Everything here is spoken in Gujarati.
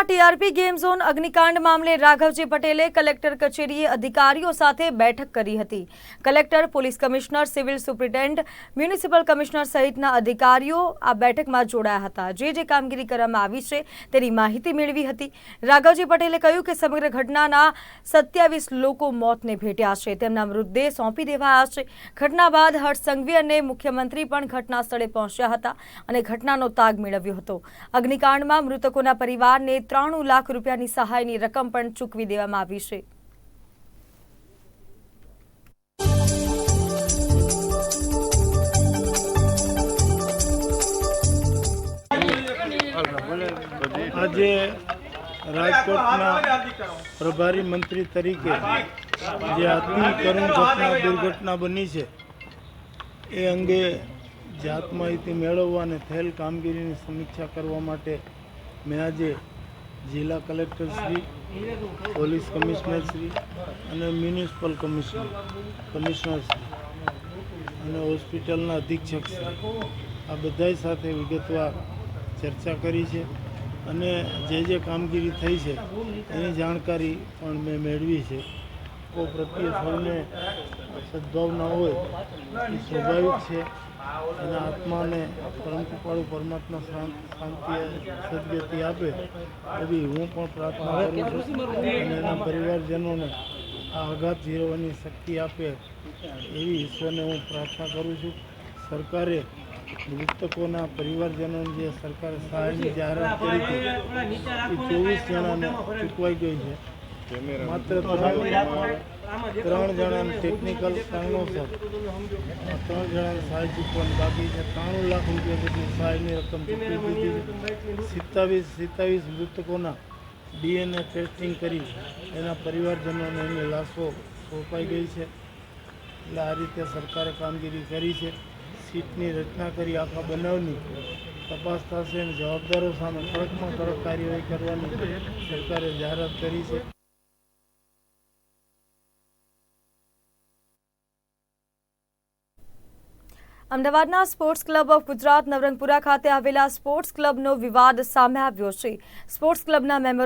અમદાવાદમાં ટીઆરપી ગેમ ઝોન અગ્નિકાંડ મામલે રાઘવજી પટેલે કલેક્ટર કચેરીએ અધિકારીઓ સાથે બેઠક કરી હતી. Collector, police commissioner, civil superintendent municipal commissioner સહિતના અધિકારીઓ આ બેઠકમાં જોડાયા હતા. જે જે કામગીરી કરવામાં આવી છે તેની માહિતી મેળવી હતી. રાઘવજી પટેલે કહ્યું કે સમગ્ર ઘટનાના સત્યાવીસ લોકો મોતને ભેટ્યા છે. તેમના મૃતદેહ સોંપી દેવાયા છે. ઘટના બાદ હર્ષ અને મુખ્યમંત્રી પણ ઘટના સ્થળે પહોંચ્યા હતા અને ઘટનાનો તાગ મેળવ્યો હતો. અગ્નિકાંડમાં મૃતકોના પરિવારને ત્રાણું લાખ રૂપિયાની સહાયની રકમ પણ ચૂકવી દેવામાં આવી છે. આજે રાજકોટના પ્રભારી મંત્રી તરીકે જે આત્મી કરુણ ઘટના દુર્ઘટના બની છે, એ અંગે જાત માહિતી મેળવવા અને થયેલ કામગીરીની સમીક્ષા કરવા માટે મેં આજે જિલ્લા collector Shri, police commissioner Shri અને મ્યુનિસિપલ કમિશનર કમિશનર શ્રી અને હોસ્પિટલના અધિક્ષક શ્રી. આ બધાય સાથે વિગતવાર ચર્ચા કરી છે અને જે જે કામગીરી થઈ છે એની જાણકારી પણ મેં મેળવી છે. તો પ્રત્યે સૌને સદભાવના હોય, એ સ્વાભાવિક છે. એના આત્માને પરમ પરમાત્મા શાંતિ સદગતિ આપે, એવી હું પણ પ્રાર્થના કરું છું. અને એના પરિવારજનોને આ આઘાત જીરવાની શક્તિ આપે, એવી ઈશ્વરને હું પ્રાર્થના કરું છું. સરકારે મૃતકોના પરિવારજનોને જે સરકારે સહાયની જાહેરાત કરી હતી એ ચોવીસ જણાને ચૂકવાઈ ગઈ છે. માત્ર ત્રણ જણાને ટેકનિકલ કારણોસર આ ત્રણ જણાને સહાય ચૂકવાની બાકી છે ત્રાણું લાખ રૂપિયા જેટલી સહાયની રકમ ચૂકવી દીધી સિત્તાવીસ સિત્તાવીસ મૃતકોના ડીએનએ ટેસ્ટિંગ કરી. એના પરિવારજનોને એની લાશો સોંપાઈ ગઈ છે. એટલે આ રીતે સરકારે કામગીરી કરી છે. સીટની રચના કરી આખા બનાવની તપાસ થશે અને જવાબદારો સામે કડકમાં કડક કાર્યવાહી કરવાની સરકારે જાહેરાત કરી છે. અમદાવાદના sports club of Gujarat Navrangpura ખાતે આવેલા સ્પોર્ટ્સ ક્લબનો વિવાદ સામે આવ્યો છે. Sports ક્લબના member